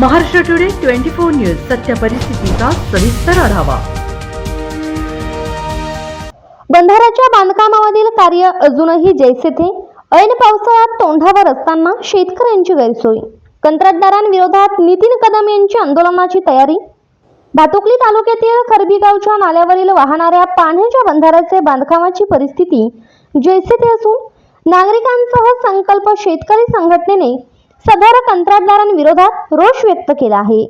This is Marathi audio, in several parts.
Maharashtra today twenty four news सत्य परिस्थितीचा सविस्तर आढावा. बंधाऱ्याच्या बांधकामामधील कार्य अजूनही जैसे थे. ऐन पावसाळ्यात तोंडावर असताना शेतकऱ्यांची गैरसोय. कंत्राटदारांविरोधात नितीन कदम यांची आंदोलनाची तयारी. भातुकली तालुक्यातील खरबीगावच्या नाल्यावरील वाहणाऱ्या पाण्याच्या बंधाऱ्याचे बांधकामाची परिस्थिती जैसे थे असून नागरिकांसह संकल्प शेतकरी संघटनेने सदर कंत्राटदारांविरोधात रोष व्यक्त केला आहे.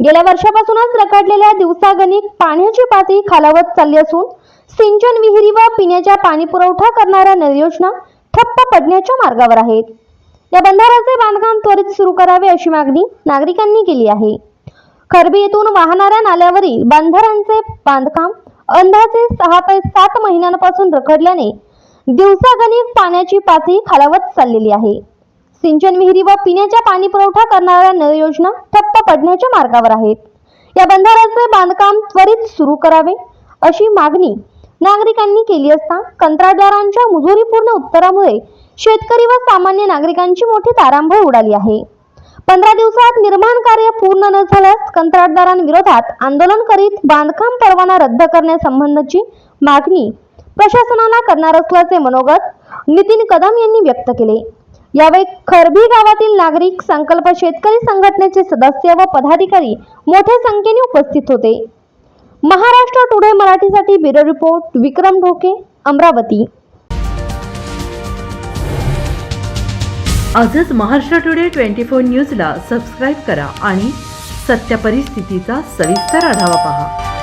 गेल्या वर्षापासूनच रखडलेल्या दिवसागणिक पाण्याची पातळी खालावत चालली असून सिंचन विहिरी व पिण्याच्या पाणी पुरवठा करणाऱ्या नळयोजना ठप्प पडण्याच्या मार्गावर आहेत. या बंधाऱ्याचे बांधकाम त्वरित सुरू करावे अशी मागणी नागरिकांनी केली आहे. खरबी येथून वाहणाऱ्या नाल्यावरील बंधाऱ्यांचे बांधकाम अंदाजे सहा ते सात महिन्यांपासून रखडल्याने दिवसागणिक पाण्याची पातळी खालावत चाललेली आहे. सिंचन विहिरी व पिण्याच्या पाणी पुरवठा करणाऱ्या नळ योजना ठप्प पडण्याच्या मार्गावर आहेत. या बंधाऱ्याचे बांधकाम त्वरित सुरू करावे अशी मागणी नागरिकांनी केली असता कंत्राटदारांच्या मुजोरीपूर्ण उत्तरामुळे शेतकरी व सामान्य नागरिकांची मोठी तारांबळ उडाली आहे. पंधरा दिवसात निर्माण कार्य पूर्ण न झाल्यास कंत्राटदारांविरोधात आंदोलन करीत बांधकाम परवाना रद्द करण्यासंबंधीची मागणी प्रशासनाला करणार असल्याचे मनोगत नितीन कदम यांनी व्यक्त केले. यावेळी खरबी गावातील नागरिक संकल्प शेतकरी संघटनेचे सदस्य व पदाधिकारी मोठ्या संख्येने उपस्थित होते. महाराष्ट्र टुडे मराठीसाठी ब्युरो रिपोर्ट विक्रम ढोके अमरावती. आजच महाराष्ट्र टुडे ट्वेंटी फोर न्यूजला सबस्क्राईब करा आणि सत्य परिस्थितीचा सविस्तर आढावा पहा.